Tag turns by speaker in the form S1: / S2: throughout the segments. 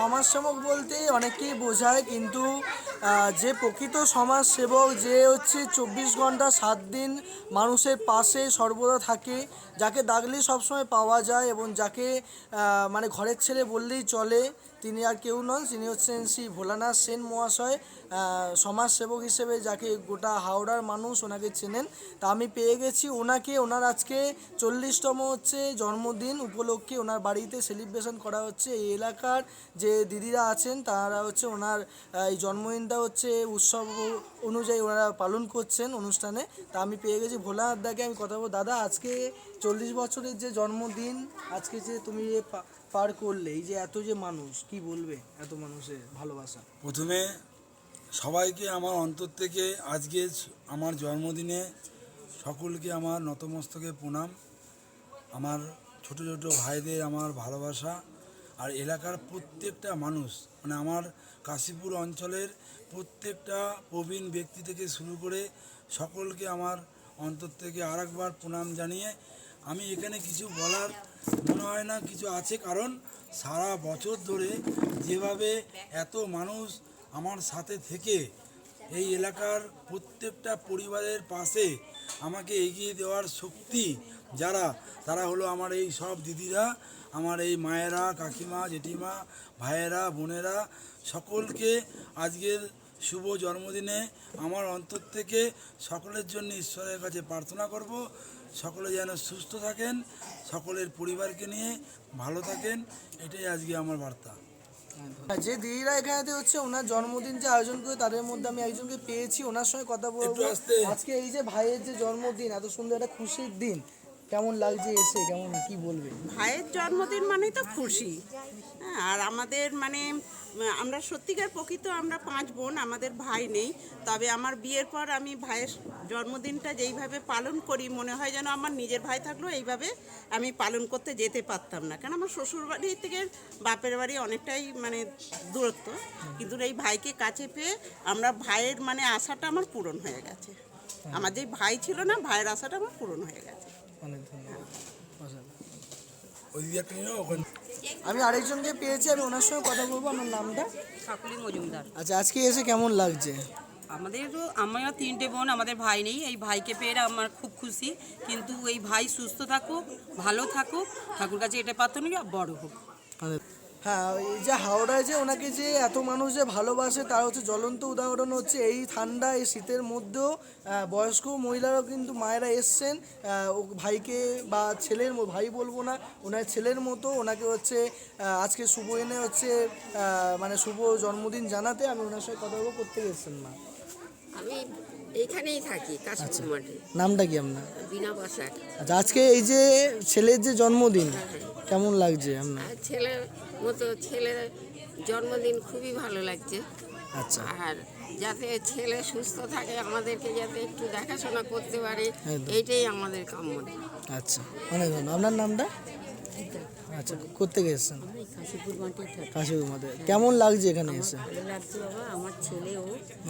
S1: সমাজসেবক বলতে অনেকেই বোঝায় কিন্তু যে প্রকৃত সমাজসেবক, যে হচ্ছে চব্বিশ ঘণ্টা সাত দিন মানুষের পাশে সর্বদা থাকে, যাকে ডাকলেই সবসময় পাওয়া যায় এবং যাকে মানে ঘরের ছেলে বললেই চলে, তিনি আর কেউ নন। তিনি হচ্ছেন শ্রী ভোলানাথ সেন মহাশয় সমাজসেবক হিসেবে যাকে গোটা হাওড়ার মানুষ ওনাকে চেনেন। তা আমি পেয়ে গেছি। ওনাকে, ওনার আজকে চল্লিশতম হচ্ছে জন্মদিন উপলক্ষে ওনার বাড়িতে সেলিব্রেশন করা হচ্ছে। এই এলাকার যে দিদিরা আছেন, তারা হচ্ছে ওনার এই এই জন্মদিনটা হচ্ছে উৎসব অনুযায়ী ওনারা পালন করছেন অনুষ্ঠানে। তা আমি পেয়ে গেছি ভোলানাথ দাকে আমি কথা বলব, দাদা, আজকে চল্লিশ বছরের যে জন্মদিন, আজকে যে তুমি যে পার করলে, এই যে এত যে মানুষ, কি বলবে এত মানুষের ভালোবাসা?
S2: প্রথমে সবাইকে আমার অন্তর থেকে আজকে আমার জন্মদিনে সকলকে আমার নতমস্তকে প্রণাম। আমার ছোট ছোট ভাইদের আমার ভালোবাসা। আর এলাকার প্রত্যেকটা মানুষ মানে আমার কাশীপুর অঞ্চলের প্রত্যেকটা প্রবীণ ব্যক্তি থেকে শুরু করে সকলকে আমার অন্তর থেকে আরেকবার প্রণাম জানিয়ে আমি এখানে কিছু বলার মনে হয় না, কিছু আছে। কারণ সারা বছর ধরে যেভাবে এত মানুষ আমার সাথে থেকে এই এলাকার প্রত্যেকটা পরিবারের পাশে আমাকে এগিয়ে দেওয়ার শক্তি যারা, তারা হলো আমার এই সব দিদিরা। আমার এই মায়েরা কাকিমা জেঠিমা ভাইয়েরা বোনেরা সকলকে আজকের শুভ জন্মদিনে আমার অন্তর থেকে সকলের জন্য ঈশ্বরের কাছে প্রার্থনা করব। সকলে যেন সুস্থ থাকেন সকলের পরিবারকে নিয়ে ভালো থাকেন এটাই আজকে আমার বার্তা।
S1: যে দিদিরা এখানে হচ্ছে ওনার জন্মদিন যে আয়োজন করে তাদের মধ্যে আমি একজনকে পেয়েছি ওনার সঙ্গে কথা বলব। আজকে এই যে ভাইয়ের যে জন্মদিন এত সুন্দর একটা খুশির দিন। কেমন লাগছে এসে? কেমন কি বলবে
S3: ভাইয়ের জন্মদিন মানেই তো খুশি। হ্যাঁ, আর আমাদের মানে আমরা সত্যিকার প্রকৃত আমরা পাঁচ বোন আমাদের ভাই নেই। তবে আমার বিয়ের পর আমি ভাইয়ের জন্মদিনটা যেইভাবে পালন করি মনে হয় যেন আমার নিজের ভাই থাকলেও এইভাবে আমি পালন করতে যেতে পারতাম না। কারণ আমার শ্বশুর বাড়ি থেকে বাপের বাড়ি অনেকটাই মানে দূরত্ব। কিন্তু এই ভাইকে কাছে পেয়ে আমরা ভাইয়ের মানে আশাটা আমার পূরণ হয়ে গেছে। আমার যে ভাই ছিল না ভাইয়ের আশাটা আমার পূরণ হয়ে গেছে।
S1: অনেক ধন্যবাদ। আমি আরেকজনকে পেয়েছি আমি ওনার সঙ্গে কথা বলব আমার নামটা?
S4: কাকুলি মজুমদার।
S1: আচ্ছা আজকে এসে কেমন লাগছে?
S4: আমাদের তো আমরা তিনটে বোন আমাদের ভাই নেই এই ভাইকে পেয়ে আমার খুব খুশি। কিন্তু এই ভাই সুস্থ থাকুক ভালো থাকুক ঠাকুর কাছে এটা পাত্র বড় হোক।
S1: হ্যাঁ এই যে হাওড়ায় যে ওনাকে যে এত মানুষ যে ভালোবাসে তার হচ্ছে জ্বলন্ত উদাহরণ হচ্ছে এই ঠান্ডা এই শীতের মধ্যেও বয়স্ক মহিলারাও কিন্তু মায়েরা এসছেন। ও ভাইকে বা ছেলের ভাই বলব না ওনার ছেলের মতো ওনাকে হচ্ছে আজকে শুভ এনে হচ্ছে মানে শুভ জন্মদিন জানাতে আমি ওনার সঙ্গে কথা বলব করতে গেছেন না
S5: আমি এইখানেই থাকি মাঠে
S1: নামটা কি আপনার?
S5: বিনা
S1: আচ্ছা আজকে এই যে ছেলের যে জন্মদিন কেমন লাগছে আপনার?
S5: ছেলের মতো ছেলের জন্মদিন খুবই ভালো লাগছে।
S1: আচ্ছা।
S5: আর যাতে ছেলে সুস্থ থাকে আমাদেরকে যাতে একটু দেখাশোনা করতে পারে এইটাই আমাদের কাম্য।
S1: আচ্ছা অনেক ধন্যবাদ। আপনার নামটা? আচ্ছা করতে গেছেন
S5: কাশীপুর মাঠে
S1: কাশিপুর মাঠে। কেমন লাগছে এখানে এসে?
S5: ভালো লাগছে বাবা আমার ছেলেও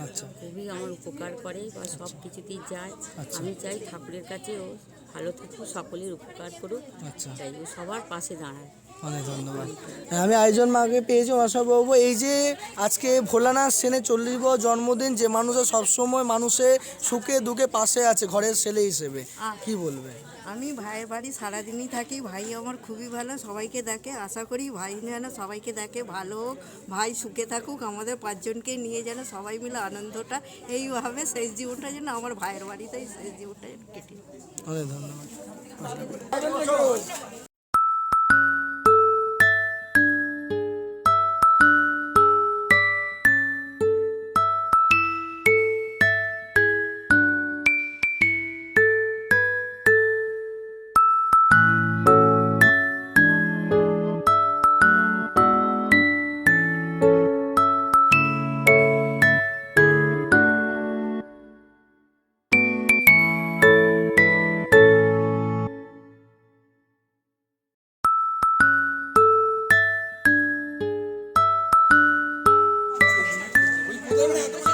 S1: আচ্ছা।
S5: খুবই আমার উপকার করে বা সব কিছুতেই যায়।
S1: আচ্ছা।
S5: আমি চাই ঠাকুরের কাছে ও ভালো থাকুক সকলের উপকার করুক।
S1: আচ্ছা।
S5: চাই ও সবার পাশে দাঁড়ায়।
S1: অনেক ধন্যবাদ। হ্যাঁ, আমি আয়োজন মাকে পেয়েছি ওনার বাবু এই যে আজকে ভোলানাথ সেনের চল্লিশ বছর জন্মদিন যে মানুষের সবসময় মানুষের সুখে দুঃখে পাশে আছে ঘরের ছেলে হিসেবে কি বলবে?
S6: আমি ভাইয়ের বাড়ি সারাদিনই থাকি ভাই আমার খুবই ভালো সবাইকে দেখে আশা করি ভাই যেন সবাইকে দেখে ভালো হোক ভাই সুখে থাকুক আমাদের পাঁচজনকে নিয়ে যেন সবাই মিলে আনন্দটা এইভাবে শেষ জীবনটা যেন আমার ভাইয়ের বাড়িতেই শেষ জীবনটা যেন কেটে
S1: অনেক ধন্যবাদ। তোমরা